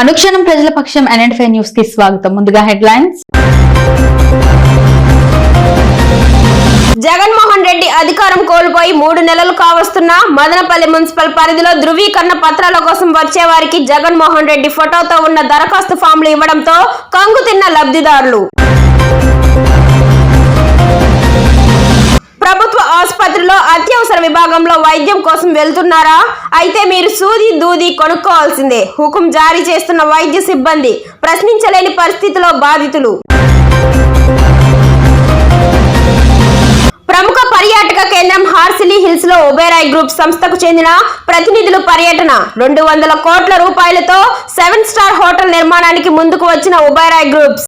అనుక్షణం ప్రజల పక్షం ఎన్ఎన్ఫై న్యూస్కి స్వాగతం. ముందుగా హెడ్లైన్స్. జగన్మోహన్ రెడ్డి అధికారం కోల్పోయి మూడు నెలలు కావస్తున్నా మదనపల్లి మున్సిపల్ పరిధిలో ధృవీకరణ పత్రాల కోసం వచ్చే వారికి జగన్మోహన్ రెడ్డి ఫోటోతో ఉన్న దరఖాస్తు ఫామ్లు ఇవ్వడంతో కంగు తిన్న లబ్ధిదారులు. ఆసుపత్రిలో అత్యవసర విభాగంలో వైద్యం కోసం వెళ్తున్నారా? అయితే మీరు సూది దూది కొనుక్కోవాల్సిందే. హుకుం జారీ చేస్తున్న వైద్య సిబ్బంది ప్రశ్నించలేని పరిస్థితిలో బాధితులు. ప్రముఖ పర్యాటక కేంద్రం హార్సిలీ హిల్స్లో ఒబేరాయ్ గ్రూప్ సంస్థకు చెందిన ప్రతినిధులు పర్యటన. రెండు వందల కోట్ల రూపాయలతో సెవెన్ స్టార్ హోటల్ నిర్మాణానికి ముందుకు వచ్చిన ఒబేరాయ్ గ్రూప్స్.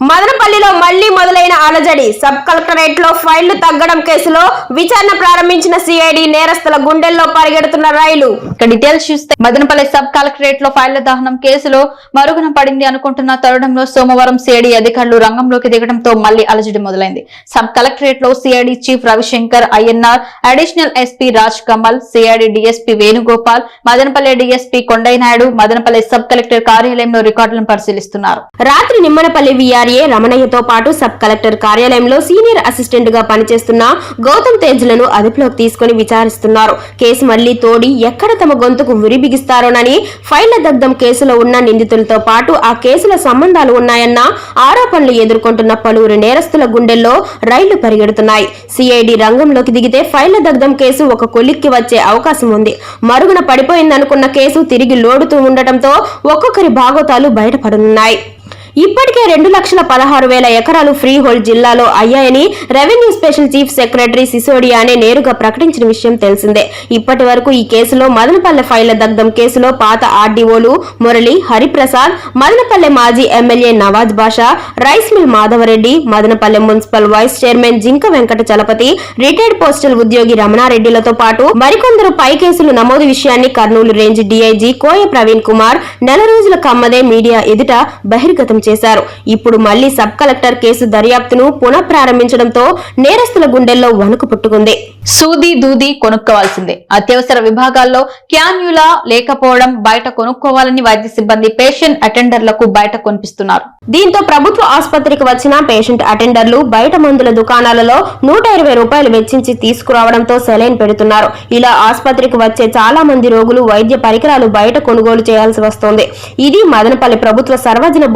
మదనపల్లిలో మళ్ళీ మొదలైన అలజడి సబ్ కలెక్టరేట్లో ఫైళ్ళు తగ్గడం కేసులో విచారణ ప్రారంభించిన సిఐడి నేరస్తుల గుండెల్లో పరిగెడుతున్న రైలు. డీటెయిల్స్ చూస్తే మదనపల్లి సబ్ కలెక్టరేట్లో ఫైళ్ళ దహనం కేసులో మరుగున పడింది అనుకుంటున్న తరుణంలో సోమవారం సిఐడి అధికారులు రంగంలోకి దిగడంతో మళ్ళీ అలజడి మొదలైంది. సబ్ కలెక్టరేట్లో CID chief Ravishankar INR additional SP Raj Kamal CID DSP Venugopal Madanapalle DSP Kondainaidu Madanapalle sub collector కార్యాలయంలో రికార్డులను పరిశీలిస్తున్నారు. రాత్రి నిమ్మనపల్లి విఆర్ఏ రమణయ్యతో పాటు సబ్ కలెక్టర్ కార్యాలయంలో సీనియర్ అసిస్టెంట్గా పనిచేస్తున్న గౌతమ్ తేజ్లను అదుపులోకి తీసుకుని విచారిస్తున్నారు. కేసు మళ్ళీ తోడి ఎక్కడ తమ గొంతుకు విరిబిగిస్తారోనని ఫైళ్ళ దగ్ధం కేసులో ఉన్న నిందితులతో పాటు ఆ కేసుల సంబంధాలు ఉన్నాయన్న ఆరోపణలు ఎదుర్కొంటున్న పలువురు నేరస్తుల గుండెల్లో రైళ్ళు పరిగెడుతున్నాయి. సిఐడి రంగంలోకి దిగితే ఫైళ్ళ దగ్ధం కేసు ఒక కొలిక్కి వచ్చే అవకాశం ఉంది. మరుగున పడిపోయిందనుకున్న కేసు తిరిగి లోడుతూ ఉండటంతో ఒక్కొక్కరి భాగోతాలు బయటపడనున్నాయి. ఇప్పటికే రెండు లక్షల పదహారు వేల ఎకరాలు ఫ్రీ హోల్డ్ జిల్లాలో అయ్యాయని రెవెన్యూ స్పెషల్ చీఫ్ సెక్రటరీ సిసోడియానే నేరుగా ప్రకటించిన విషయం తెలిసిందే. ఇప్పటి వరకు ఈ కేసులో మదనపల్లె ఫైళ్ళ దగ్ధం కేసులో పాత ఆర్డీఓలు మురళి హరిప్రసాద్ మదనపల్లె మాజీ MLA Nawaz Basha rice mill Madhava Reddy Madanapalle municipal vice chairman Jinka Venkata Chalapathi retired postal ఉద్యోగి రమణారెడ్డిలతో పాటు మరికొందరు పై కేసులు నమోదు విషయాన్ని కర్నూలు రేంజ్ డీఐజీ కోయ ప్రవీణ్ కుమార్ నెల రోజుల కమ్మదే మీడియా ఎదుట బహిర్గతం చేశారు. ఇప్పుడు మళ్ళీ సబ్ కలెక్టర్ కేసు దర్యాప్తును పునః ప్రారంభించడంతో నేరస్తుల గుండెల్లో వణుకు పుట్టుకుంది. సూది దూది కొనుక్కోవాల్సిందే. అత్యవసర విభాగాల్లో క్యాన్యులా లేకపోవడం బయట కొనుక్కోవాలని వైద్య సిబ్బంది పేషెంట్ అటెండర్లకు బయట కొనిపిస్తున్నారు. దీంతో ప్రభుత్వ ఆసుపత్రికి వచ్చిన పేషెంట్ అటెండర్లు బయట మందుల దుకాణాలలో నూట ఇరవై రూపాయలు వెచ్చించి తీసుకురావడంతో సెలైన్ పెడుతున్నారు. ఇలా ఆసుపత్రికి వచ్చే చాలా మంది రోగులు వైద్య పరికరాలు బయట కొనుగోలు చేయాల్సి వస్తోంది. ఇది మదనపల్లి ప్రభుత్వ సర్వజన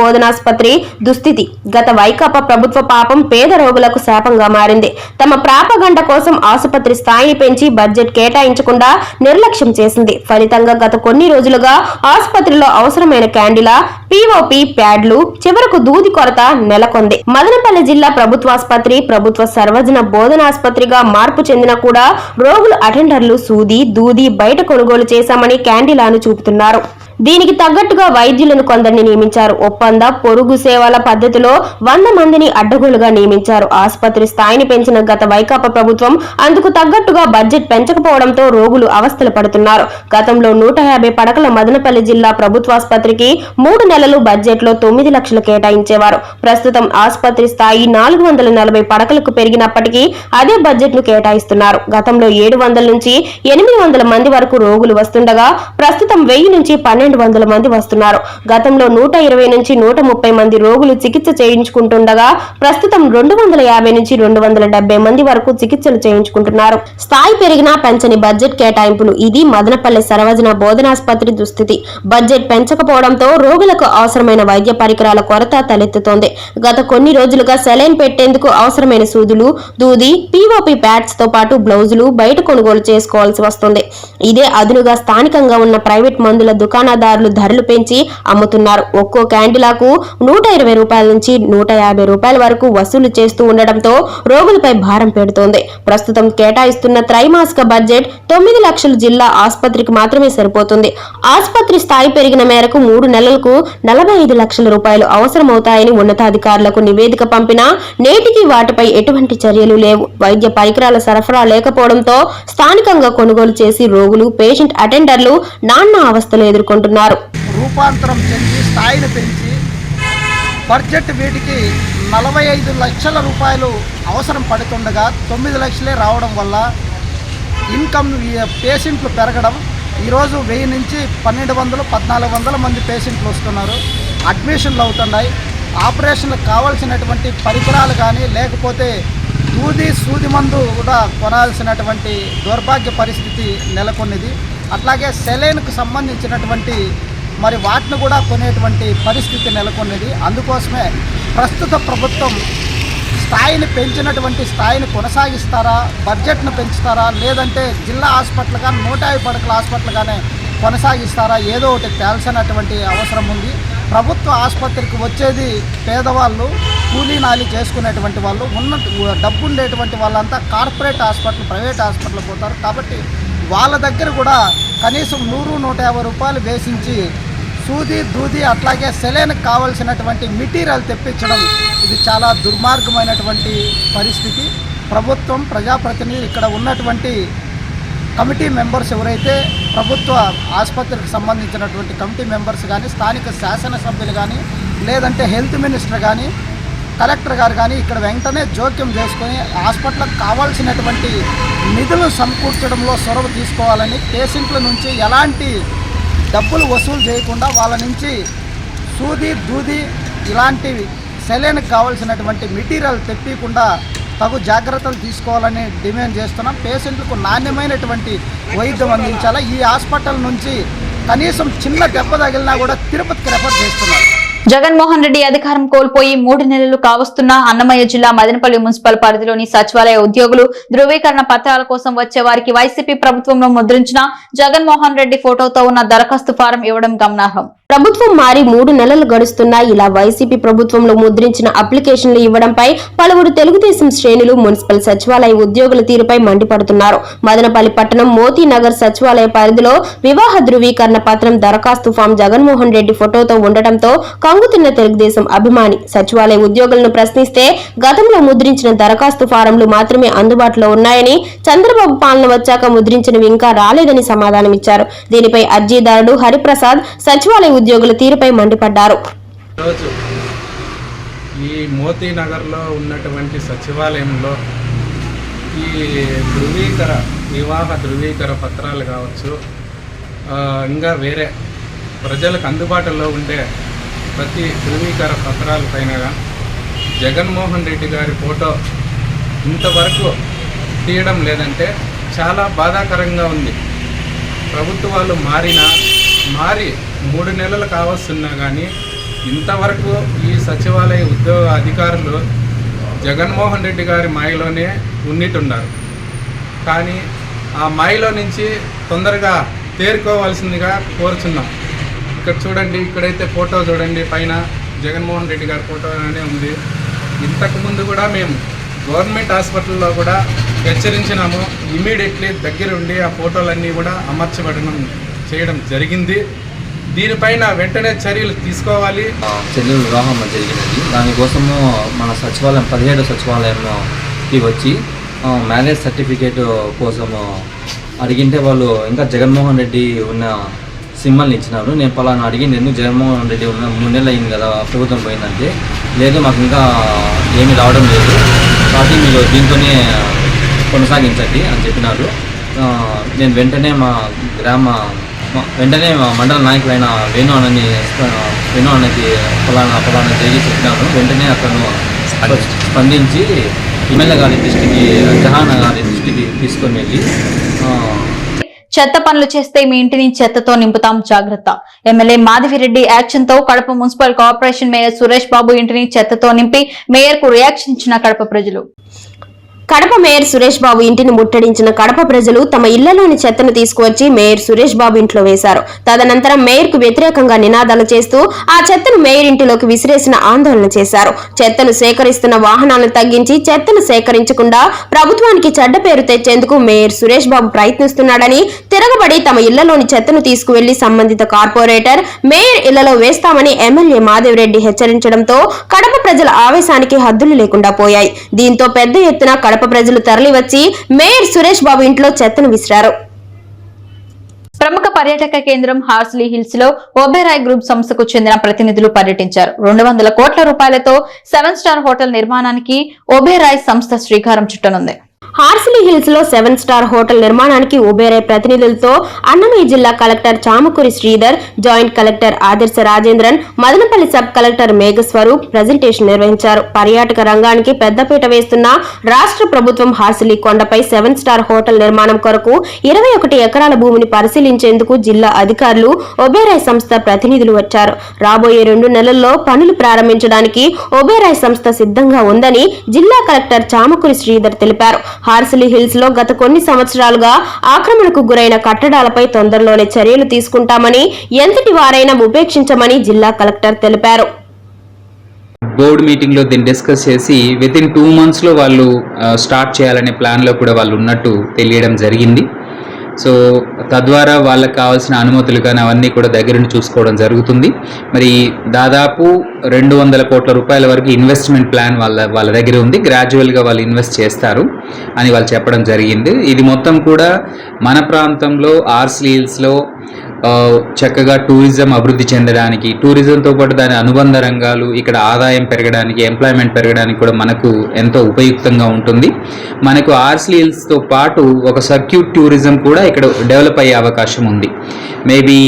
ఆసుపత్రి దుస్థితి. గత వైకాపా ప్రభుత్వ పాపం పేద రోగులకు శాపంగా మారింది. తమ ప్రాపగండ కోసం ఆసుపత్రి స్థాయిని పెంచి బడ్జెట్ కేటాయించకుండా నిర్లక్ష్యం చేసింది. ఫలితంగా గత కొన్ని రోజులుగా ఆసుపత్రిలో అవసరమైన క్యాండిలా పిఓపి ప్యాడ్లు చివరకు దూది కొరత నెలకొంది. మదనపల్లి జిల్లా ప్రభుత్వాసుపత్రి ప్రభుత్వ సర్వజన బోధనాసుపత్రిగా మార్పు చెందిన కూడా రోగులు అటెండర్లు సూది దూది బయట కొనుగోలు చేశామని క్యాండిలాను చూపుతున్నారు. దీనికి తగ్గట్టుగా వైద్యులను కొందరిని నియమించారు. ఒప్పంద పొరుగు సేవల పద్ధతిలో వంద మందిని అడ్డగోలుగా నియమించారు. ఆసుపత్రి స్థాయిని పెంచిన గత వైకాపా ప్రభుత్వం అందుకు తగ్గట్టుగా బడ్జెట్ పెంచకపోవడంతో రోగులు అవస్థలు పడుతున్నారు. గతంలో నూట యాభై పడకల మదనపల్లి జిల్లా ప్రభుత్వాసుపత్రికి మూడు నెలలు బడ్జెట్లో తొమ్మిది లక్షలు కేటాయించేవారు. ప్రస్తుతం ఆసుపత్రి స్థాయి నాలుగు వందల నలభై పడకలకు పెరిగినప్పటికీ అదే బడ్జెట్ను కేటాయిస్తున్నారు. గతంలో ఏడు వందల నుంచి ఎనిమిది వందల మంది వరకు రోగులు వస్తుండగా ప్రస్తుతం వెయ్యి నుంచి పన్నెండు వందల మంది వస్తున్నారు. గతంలో నూట ఇరవై నుంచి నూట ముప్పై మంది రోగులు చికిత్స చేయించుకుంటుండగా ప్రస్తుతం రెండు వందల యాభై నుంచి రెండు వందల డెబ్బై మంది వరకు చికిత్సలు చేయించుకుంటున్నారు. స్థాయి పెరిగినా పెంచని బడ్జెట్ కేటాయింపులు ఇది మదనపల్లె సర్వజన బోధనాస్పత్రి దుస్థితి. బడ్జెట్ పెంచకపోవడంతో రోగులకు అవసరమైన వైద్య పరికరాల కొరత తలెత్తుతోంది. గత కొన్ని రోజులుగా సెలైన్ పెట్టేందుకు అవసరమైన సూదులు దూది పీఓపీ ప్యాడ్స్తో పాటు బ్లౌజులు బయట కొనుగోలు చేసుకోవాల్సి వస్తుంది. ఇదే అదునుగా స్థానికంగా ఉన్న ప్రైవేట్ మందుల దుకాణాలు దుకాణదారులు ధరలు పెంచి అమ్ముతున్నారు. ఒక్కో క్యాండిలాకు నూట ఇరవై రూపాయల నుంచి నూట యాభై రూపాయల వరకు వసూలు చేస్తూ ఉండడంతో రోగులపై భారం పెడుతోంది. ప్రస్తుతం కేటాయిస్తున్న త్రైమాసిక బడ్జెట్ తొమ్మిది లక్షలు జిల్లా ఆసుపత్రికి మాత్రమే సరిపోతుంది. ఆసుపత్రి స్థాయి పెరిగిన మేరకు మూడు నెలలకు నలభై ఐదు లక్షల రూపాయలు అవసరమవుతాయని ఉన్నతాధికారులకు నివేదిక పంపినా నేటికి వాటిపై ఎటువంటి చర్యలు లేవు. వైద్య పరికరాల సరఫరా లేకపోవడంతో స్థానికంగా కొనుగోలు చేసి రోగులు పేషెంట్ అటెండర్లు నాన్న అవస్థలు ఎదుర్కొంటున్నారు. రూపాంతరం చెంది స్థాయిని పెంచి బడ్జెట్ వీటికి నలభై ఐదు లక్షల రూపాయలు అవసరం పడుతుండగా తొమ్మిది లక్షలే రావడం వల్ల ఇన్కమ్ పేషెంట్లు పెరగడం ఈరోజు వెయ్యి నుంచి పన్నెండు వందలు పద్నాలుగు వందల మంది పేషెంట్లు వస్తున్నారు. అడ్మిషన్లు అవుతున్నాయి. ఆపరేషన్లకు కావాల్సినటువంటి పరికరాలు కానీ లేకపోతే దూది సూది మందు కూడా కొనాల్సినటువంటి దౌర్భాగ్య పరిస్థితి నెలకొన్నది. అట్లాగే సెలైన్కు సంబంధించినటువంటి మరి వాటిని కూడా కొనేటువంటి పరిస్థితి నెలకొన్నది. అందుకోసమే ప్రస్తుత ప్రభుత్వం స్థాయిని పెంచినటువంటి స్థాయిని కొనసాగిస్తారా? బడ్జెట్ను పెంచుతారా? లేదంటే జిల్లా హాస్పిటల్ కానీ నూట యాభై పడకల హాస్పిటల్ కానీ కొనసాగిస్తారా? ఏదో ఒకటి తేల్చినటువంటి అవసరం ఉంది. ప్రభుత్వ ఆసుపత్రికి వచ్చేది పేదవాళ్ళు కూలీ నాలి చేసుకునేటువంటి వాళ్ళు ఉన్న డబ్బు ఉండేటువంటి వాళ్ళంతా కార్పొరేట్ హాస్పిటల్ ప్రైవేట్ హాస్పిటల్ పోతారు. కాబట్టి వాళ్ళ దగ్గర కూడా కనీసం నూరు నూట యాభై రూపాయలు వేసించి సూది దూది అట్లాగే సెలైన్కి కావాల్సినటువంటి మెటీరియల్ తెప్పించడం ఇది చాలా దుర్మార్గమైనటువంటి పరిస్థితి. ప్రభుత్వం ప్రజాప్రతినిధులు ఇక్కడ ఉన్నటువంటి కమిటీ మెంబర్స్ ఎవరైతే ప్రభుత్వ ఆసుపత్రికి సంబంధించినటువంటి కమిటీ మెంబర్స్ కానీ స్థానిక శాసనసభ్యులు కానీ లేదంటే హెల్త్ మినిస్టర్ కానీ కలెక్టర్ గారు కానీ ఇక్కడ వెంటనే జోక్యం చేసుకొని హాస్పిటల్కి కావాల్సినటువంటి నిధులు సమకూర్చడంలో చొరవ తీసుకోవాలని పేషెంట్ల నుంచి ఎలాంటి డబ్బులు వసూలు చేయకుండా వాళ్ళ నుంచి సూది దూది ఇలాంటివి సెలైన్కి కావాల్సినటువంటి మెటీరియల్ తెప్పకుండా తగు జాగ్రత్తలు తీసుకోవాలని డిమాండ్ చేస్తున్నాం. పేషెంట్లకు నాణ్యమైనటువంటి వైద్యం అందించాలా? ఈ హాస్పిటల్ నుంచి కనీసం చిన్న దెబ్బ తగిలినా కూడా తిరుపతికి రెఫర్ చేస్తున్నారు. జగన్మోహన్ రెడ్డి అధికారం కోల్పోయి మూడు నెలలు కావస్తున్న అన్నమయ్య జిల్లా మదనపల్లి మున్సిపల్ పరిధిలోని సచివాలయ ఉద్యోగులు ధృవీకరణ పత్రాల కోసం వచ్చే వారికి వైసీపీ ప్రభుత్వంలో ముద్రించిన జగన్మోహన్ రెడ్డి ఫోటోతో ఉన్న దరఖాస్తు ఫారం ఇవ్వడం గమనార్హం. ప్రభుత్వం మారి మూడు నెలలు గడుస్తున్నా ఇలా వైసీపీ ప్రభుత్వంలో ముద్రించిన అప్లికేషన్లు ఇవ్వడంపై పలువురు తెలుగుదేశం శ్రేణులు మున్సిపల్ సచివాలయ ఉద్యోగుల తీరుపై మండిపడుతున్నారు. మదనపల్లి పట్టణం మోతీ నగర్ సచివాలయ పరిధిలో వివాహ ధృవీకరణ పత్రం దరఖాస్తు ఫామ్ జగన్మోహన్ రెడ్డి ఫోటోతో ఉండటంతో కంగుతున్న తెలుగుదేశం అభిమాని. సచివాలయ ఉద్యోగులను ప్రశ్నిస్తే గతంలో ముద్రించిన దరఖాస్తు ఫారంలు మాత్రమే అందుబాటులో ఉన్నాయని చంద్రబాబు పాలన వచ్చాక ముద్రించినవి ఇంకా రాలేదని సమాధానమిచ్చారు. దీనిపై అర్జీదారుడు హరిప్రసాద్ సచివాలయ ఉద్యోగుల తీరుపై మండిపడ్డారు. ఈ మోతీ నగర్లో ఉన్నటువంటి సచివాలయంలో ఈ ధృవీకర వివాహ ధృవీకర పత్రాలు కావచ్చు ఇంకా వేరే ప్రజలకు అందుబాటులో ఉండే ప్రతి ధృవీకర పత్రాల పైన జగన్మోహన్ రెడ్డి గారి ఫోటో ఇంతవరకు తీయడం లేదంటే చాలా బాధాకరంగా ఉంది. ప్రభుత్వాలు మారినా మారి మూడు నెలలు కావస్తున్నా కానీ ఇంతవరకు ఈ సచివాలయ ఉద్యోగ అధికారులు జగన్మోహన్ రెడ్డి గారి మాయలోనే ఉన్నిట్టున్నారు కానీ ఆ మాయలో నుంచి తొందరగా తేరుకోవాల్సిందిగా కోరుచున్నాం. ఇక్కడ చూడండి ఇక్కడైతే ఫోటో చూడండి పైన జగన్మోహన్ రెడ్డి గారి ఫోటోనే ఉంది. ఇంతకుముందు కూడా మేము గవర్నమెంట్ హాస్పిటల్లో కూడా హెచ్చరించినాము. ఇమీడియట్లీ దగ్గరుండి ఆ ఫోటోలన్నీ కూడా అమర్చబడడం చేయడం జరిగింది. దీనిపైన వెంటనే చర్యలు తీసుకోవాలి. చర్యలు చెల్లెలు వివాహం జరిగినది. దానికోసము మన సచివాలయం పదిహేడు సచివాలయంకి వచ్చి మ్యారేజ్ సర్టిఫికేట్ కోసము అడిగింటే వాళ్ళు ఇంకా జగన్మోహన్ రెడ్డి ఉన్న సిమ్మల్ని ఇచ్చినారు. నేను పలానా అడిగింది ఎందుకు జగన్మోహన్ రెడ్డి ఉన్న మూడు నెలలు అయింది కదా ప్రభుత్వం పోయిందంటే లేదు మాకు ఇంకా ఏమీ రావడం లేదు. కాబట్టి మీరు దీంతోనే కొనసాగించండి అని చెప్పినారు. నేను వెంటనే మా గ్రామ వెంటనే మండల నాయకులైన వేణు అన్నని వేణు అన్నకి ఫలానా ఫలానా జరిగి చెప్పినాను. వెంటనే అతను స్పందించి. ఎమ్మెల్యే గారి దృష్టికి జహాన్ గారి దృష్టికి తీసుకొని వెళ్ళి చెత్త పనులు చేస్తే మీ ఇంటిని చెత్తతో నింపుతాం జాగ్రత్త. MLA Madhavi Reddy యాక్షన్తో Kadapa municipal corporation mayor Suresh Babu ఇంటిని చెత్తతో నింపి మేయర్కు రియాక్షన్ ఇచ్చిన కడప ప్రజలు. కడప మేయర్ సురేష్ బాబు ఇంటిని ముట్టడించిన కడప ప్రజలు తమ ఇళ్ళలోని చెత్తను తీసుకువచ్చి మేయర్ సురేష్ బాబు ఇంట్లో వేశారు. తదనంతరం మేయర్కు వ్యతిరేకంగా నినాదాలు చేస్తూ ఆ చెత్తను మేయర్ ఇంటిలోకి విసిరేసిన ఆందోళన చేశారు. చెత్తను సేకరిస్తున్న వాహనాలను తగ్గించి చెత్తను సేకరించకుండా ప్రభుత్వానికి చెడ్డ పేరు తెచ్చేందుకు మేయర్ సురేష్ బాబు ప్రయత్నిస్తున్నాడని తిరగబడి తమ ఇళ్ళలోని చెత్తను తీసుకువెళ్ళి సంబంధిత కార్పొరేటర్ మేయర్ ఇళ్ళలో వేస్తామని ఎమ్మెల్యే మాధవరెడ్డి హెచ్చరించడంతో కడప ప్రజల ఆవేశానికి హద్దులు లేకుండా పోయాయి. దీంతో పెద్ద ఎత్తున కడప ప్రజలు తరలివచ్చి మేయర్ సురేష్ బాబు ఇంట్లో చెత్తను విసిరారు. ప్రముఖ పర్యాటక కేంద్రం హార్స్లీ హిల్స్లో ఓబెరాయ్ గ్రూప్ సంస్థకు చెందిన ప్రతినిధులు పర్యటించారు. రెండు వందల కోట్ల రూపాయలతో సెవెన్ స్టార్ హోటల్ నిర్మాణానికి ఓబెరాయ్ సంస్థ శ్రీకారం చుట్టనుంది. హార్సిలీ హిల్స్లో సెవెన్ స్టార్ హోటల్ నిర్మాణానికి ఉబేరే ప్రతినిధులతో అన్నమయ్య జిల్లా collector Chamakuri Sridhar joint collector Adarsha Rajendran Madanapalle sub collector Megha Swaroop presentation నిర్వహించారు. పర్యాటక రంగానికి పెద్దపీట వేస్తున్న రాష్ట్ర ప్రభుత్వం హార్సిలీ కొండపై సెవెన్ స్టార్ హోటల్ నిర్మాణం కొరకు ఇరవై ఒకటి ఎకరాల భూమిని పరిశీలించేందుకు జిల్లా అధికారులు ఒబేరాయ్ సంస్థ ప్రతినిధులు వచ్చారు. రాబోయే రెండు నెలల్లో పనులు ప్రారంభించడానికి ఒబేరాయ్ సంస్థ సిద్ధంగా ఉందని జిల్లా కలెక్టర్ చామకూరి శ్రీధర్ తెలిపారు. హార్సిలీ హిల్స్లో గత కొన్ని సంవత్సరాలుగా ఆక్రమణకు గురైన కట్టడాలపై తొందరలోనే చర్యలు తీసుకుంటామని ఎంతటి వారైనా ఉపేక్షించమని జిల్లా కలెక్టర్ తెలిపారు. బోర్డు మీటింగ్లో దీన్ని డిస్కస్ చేసి విత్ ఇన్ టూ మంత్స్లో వాళ్ళు స్టార్ట్ చేయాలనే ప్లాన్లో కూడా వాళ్ళు ఉన్నట్టు తెలియడం జరిగింది. సో తద్వారా వాళ్ళకి కావాల్సిన అనుమతులు కానీ అవన్నీ కూడా దగ్గరుండి చూసుకోవడం జరుగుతుంది. మరి దాదాపు రెండు వందల కోట్ల రూపాయల వరకు ఇన్వెస్ట్మెంట్ ప్లాన్ వాళ్ళ వాళ్ళ దగ్గర ఉంది. గ్రాడ్యువల్గా వాళ్ళు ఇన్వెస్ట్ చేస్తారు అని వాళ్ళు చెప్పడం జరిగింది. ఇది మొత్తం కూడా మన ప్రాంతంలో ఆర్స్లీల్స్లో చక్కగా టూరిజం అభివృద్ధి చెందడానికి టూరిజంతో పాటు దాని అనుబంధ రంగాలు ఇక్కడ ఆదాయం పెరగడానికి ఎంప్లాయ్మెంట్ పెరగడానికి కూడా మనకు ఎంతో ఉపయుక్తంగా ఉంటుంది. మనకు ఆర్స్లీల్స్తో పాటు ఒక సర్క్యూట్ టూరిజం కూడా ఇక్కడ డెవలప్ అయ్యే అవకాశం ఉంది. మేబీ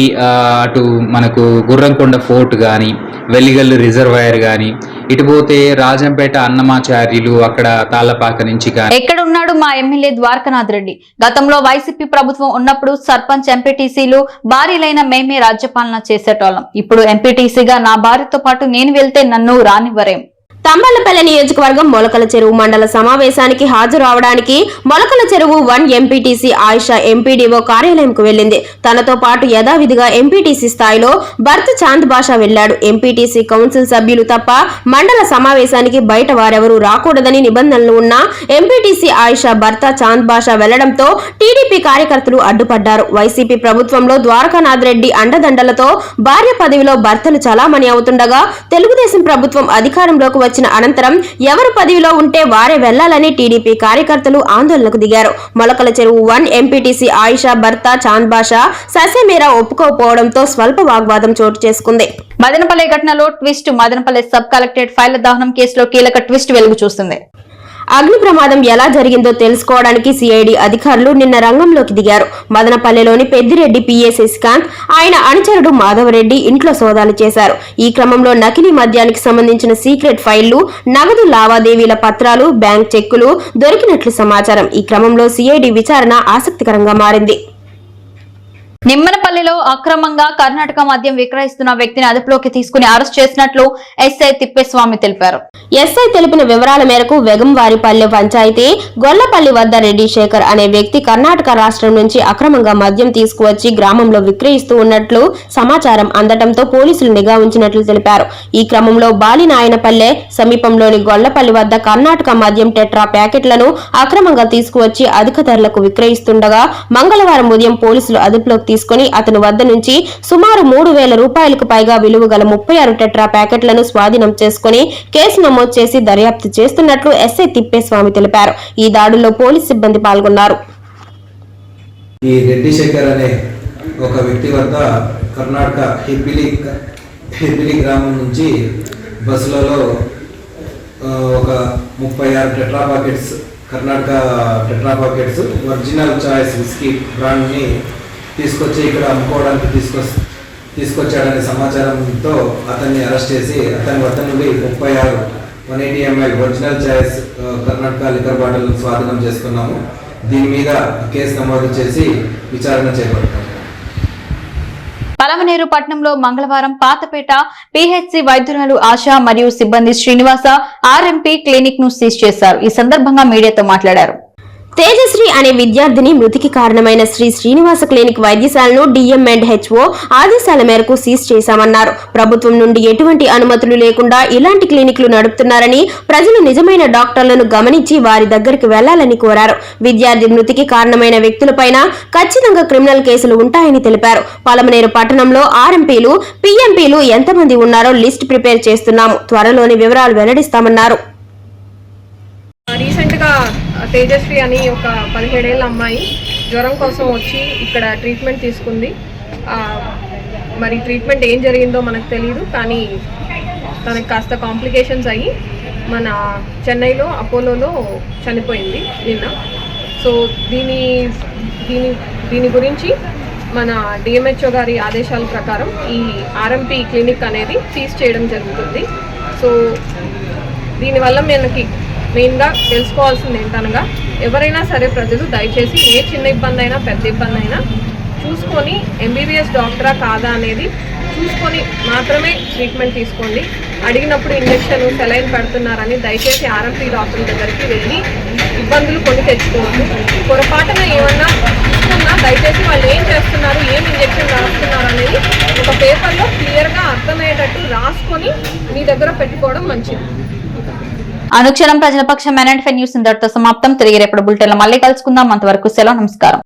అటు మనకు గుర్రంకొండ ఫోర్ట్ కానీ వెల్లిగల్లు రిజర్వాయర్ కానీ ఇటు పోతే రాజంపేట అన్నమాచార్యులు అక్కడ తాళ్ళపాక నుంచి ఎక్కడ ఎక్కడున్నాడు మా ఎమ్మెల్యే ద్వారకనాథ్ రెడ్డి? గతంలో వైసీపీ ప్రభుత్వం ఉన్నప్పుడు సర్పంచ్ ఎంపీటీసీలు భార్యలైన మేమే రాజ్యపాలన చేసేటోళ్ళం. ఇప్పుడు ఎంపీటీసీగా నా భార్యతో పాటు నేను వెళ్తే నన్ను రానివ్వరేం? తంబళ్ళపల్లి నియోజకవర్గం మొలకల చెరువు మండల సమావేశానికి హాజరవడానికి Molakala Cheruvu one MPTC Ayesha MPDO కార్యాలయంకు వెళ్ళింది తనతో పాటు యథావిధిగా ఎంపీటీసీ స్థాయిలో భర్త చాంద్ బాషా వెళ్ళాడు ఎంపీటీసీ కౌన్సిల్ సభ్యులు తప్ప మండల సమావేశానికి బయట వారెవరూ రాకూడదని నిబంధనలు ఉన్న ఎంపీటీసీ ఆయిషా భర్త చాంద్ బాషా వెళ్ళడంతో టీడీపీ కార్యకర్తలు అడ్డుపడ్డారు. వైసీపీ ప్రభుత్వంలో ద్వారకానాథ్ రెడ్డి అండదండలతో భార్య పదవిలో భర్తలు చలామణి అవుతుండగా తెలుగుదేశం ప్రభుత్వం అధికారంలోకి వచ్చిన అనంతరం ఎవరు పదవిలో ఉంటే వారే వెళ్ళాలని టీడీపీ కార్యకర్తలు ఆందోళనకు దిగారు. మొలకల చెరువు వన్ ఎంపీటీసీ ఆయిషా భర్త చాంద్ బాషా ససేమేరా ఒప్పుకోకపోవడంతో స్వల్ప వాగ్వాదం చోటు చేసుకుంది. మదనపల్లి ఘటనలో ట్విస్ట్ మదనపల్లి సబ్ కలెక్టరేట్ ఫైళ్ళ దహనం కేసులో కీలక ట్విస్ట్ వెలుగు చూస్తుంది అగ్ని ప్రమాదం ఎలా జరిగిందో తెలుసుకోవడానికి సిఐడి అధికారులు నిన్న రంగంలోకి దిగారు. మదనపల్లెలోని పెద్దిరెడ్డి పిఏ శశికాంత్ ఆయన అనుచరుడు మాధవరెడ్డి ఇంట్లో సోదాలు చేశారు. ఈ క్రమంలో నకిలీ మద్యానికి సంబంధించిన సీక్రెట్ ఫైళ్ళు నగదు లావాదేవీల పత్రాలు బ్యాంక్ చెక్కులు దొరికినట్లు సమాచారం. ఈ క్రమంలో సిఐడి విచారణ ఆసక్తికరంగా మారింది. నిమ్మనపల్లిలో అక్రమంగా కర్ణాటక మద్యం విక్రయిస్తున్న వ్యక్తిని అదుపులోకి తీసుకుని అరెస్ట్ చేసినట్లు ఎస్ఐ తిప్పేస్వామి తెలిపారు. ఎస్ఐ తెలిపిన వివరాల మేరకు వెగంవారిపల్లె పంచాయతీ గొల్లపల్లి వద్ద రెడ్డి శేఖర్ అనే వ్యక్తి కర్ణాటక రాష్ట్రం నుంచి అక్రమంగా మద్యం తీసుకువచ్చి గ్రామంలో విక్రయిస్తూ ఉన్నట్లు సమాచారం అందటంతో పోలీసులు నిఘా ఉంచినట్లు తెలిపారు. ఈ క్రమంలో బాలినాయనపల్లె సమీపంలోని గొల్లపల్లి వద్ద కర్ణాటక మద్యం టెట్రా ప్యాకెట్లను అక్రమంగా తీసుకువచ్చి అధిక ధరలకు విక్రయిస్తుండగా మంగళవారం ఉదయం పోలీసులు అదుపులోకి తీసుకుని అతని వద్ద నుంచి సుమారు మూడు వేల రూపాయలకు పైగా విలువ గల ముప్పై ఆరు టెట్రా ప్యాకెట్లను స్వాధీనం చేసుకుని కేసు నమోదు చేసి దర్యాప్తు చేస్తున్నట్లు ఎస్ఐ తిప్పేస్వామి తెలిపారు. ఈ దాడుల్లో పోలీస్ సిబ్బంది పాల్గొన్నారు. ఈ రెడ్డి శేఖర్ అనే ఒక వ్యక్తి వద్ద కర్ణాటక హిబ్బిలి హిబ్బిలి గ్రామం నుంచి బస్సులలో ఒక ముప్పై ఆరు tetra packets Karnataka tetra packets original choice whisky బ్రాండ్ని తీసుకొచ్చి ఇక్కడ అమ్ముకోవడానికి తీసుకొ తీసుకొచ్చాడనే సమాచారంతో అతన్ని అరెస్ట్ చేసి అతని వద్ద నుండి ముప్పై ఆరు one eighty ML original choice Karnataka liquor bottle స్వాధీనం చేసుకున్నాము. దీని మీద కేసు నమోదు చేసి విచారణ చేపడతాం పలమనేరు పట్నంలో మంగళవారం పాతపేట పిహెచ్సి వైద్యురాలు ఆశ మరియు సిబ్బంది శ్రీనివాస ఆర్ఎంపీ క్లినిక్ను సీజ్ చేశారు. ఈ సందర్భంగా మీడియాతో మాట్లాడారు. తేజశ్రీ అనే విద్యార్థిని మృతికి కారణమైన శ్రీ శ్రీనివాస క్లినిక్ వైద్యశాలను డిఎం అండ్ హెచ్ఓ ఆదేశాల మేరకు సీజ్ చేశామన్నారు. ప్రభుత్వం నుండి ఎటువంటి అనుమతులు లేకుండా ఇలాంటి క్లినిక్లు నడుపుతున్నారని ప్రజలు నిజమైన డాక్టర్లను గమనించి వారి దగ్గరికి వెళ్ళాలని కోరారు. విద్యార్థి మృతికి కారణమైన వ్యక్తులపైన ఖచ్చితంగా క్రిమినల్ కేసులు ఉంటాయని తెలిపారు. పలమనేరు పట్టణంలో ఆర్ఎంపీలు పీఎంపీలు ఎంతమంది ఉన్నారో లిస్ట్ ప్రిపేర్ చేస్తున్నాము. త్వరలోని వివరాలు వెల్లడిస్తామన్నారు. రీసెంట్గా తేజస్వి అని ఒక పదిహేడేళ్ళ అమ్మాయి జ్వరం కోసం వచ్చి ఇక్కడ ట్రీట్మెంట్ తీసుకుంది. మరి ట్రీట్మెంట్ ఏం జరిగిందో మనకు తెలియదు కానీ తనకి కాస్త కాంప్లికేషన్స్ అయ్యి మన చెన్నైలో అపోలోలో చనిపోయింది నిన్న. సో దీని దీని దీని గురించి మన డిఎంహెచ్ఓ గారి ఆదేశాల ప్రకారం ఈ ఆర్ఎంపీ క్లినిక్ అనేది సీజ్ చేయడం జరుగుతుంది. సో దీనివల్ల మనకి మెయిన్గా తెలుసుకోవాల్సింది ఏంటనగా ఎవరైనా సరే ప్రజలు దయచేసి ఏ చిన్న ఇబ్బంది అయినా పెద్ద ఇబ్బంది అయినా చూసుకొని ఎంబీబీఎస్ డాక్టరా కాదా అనేది చూసుకొని మాత్రమే ట్రీట్మెంట్ తీసుకోండి. అడిగినప్పుడు ఇంజక్షన్ సెలైన్ పెడుతున్నారని దయచేసి ఆర్ఎంపీ డాక్టర్ దగ్గరికి వెళ్ళి ఇబ్బందులు కొని తెచ్చుకోవద్దు పొరపాటున ఏమన్నా చూసుకున్నా దయచేసి వాళ్ళు ఏం చేస్తున్నారు ఏం ఇంజక్షన్ రాస్తున్నారు అనేది ఒక పేపర్లో క్లియర్గా అర్థమయ్యేటట్టు రాసుకొని మీ దగ్గర పెట్టుకోవడం మంచిది. అనుక్షణం ప్రజల పక్షం న్యూస్ ఇంతటితో సమాప్తం. తిరిగి రేపటి బులెటిన్ మళ్ళీ కలుసుకుందాం. అంతవరకు సెలవు నమస్కారం.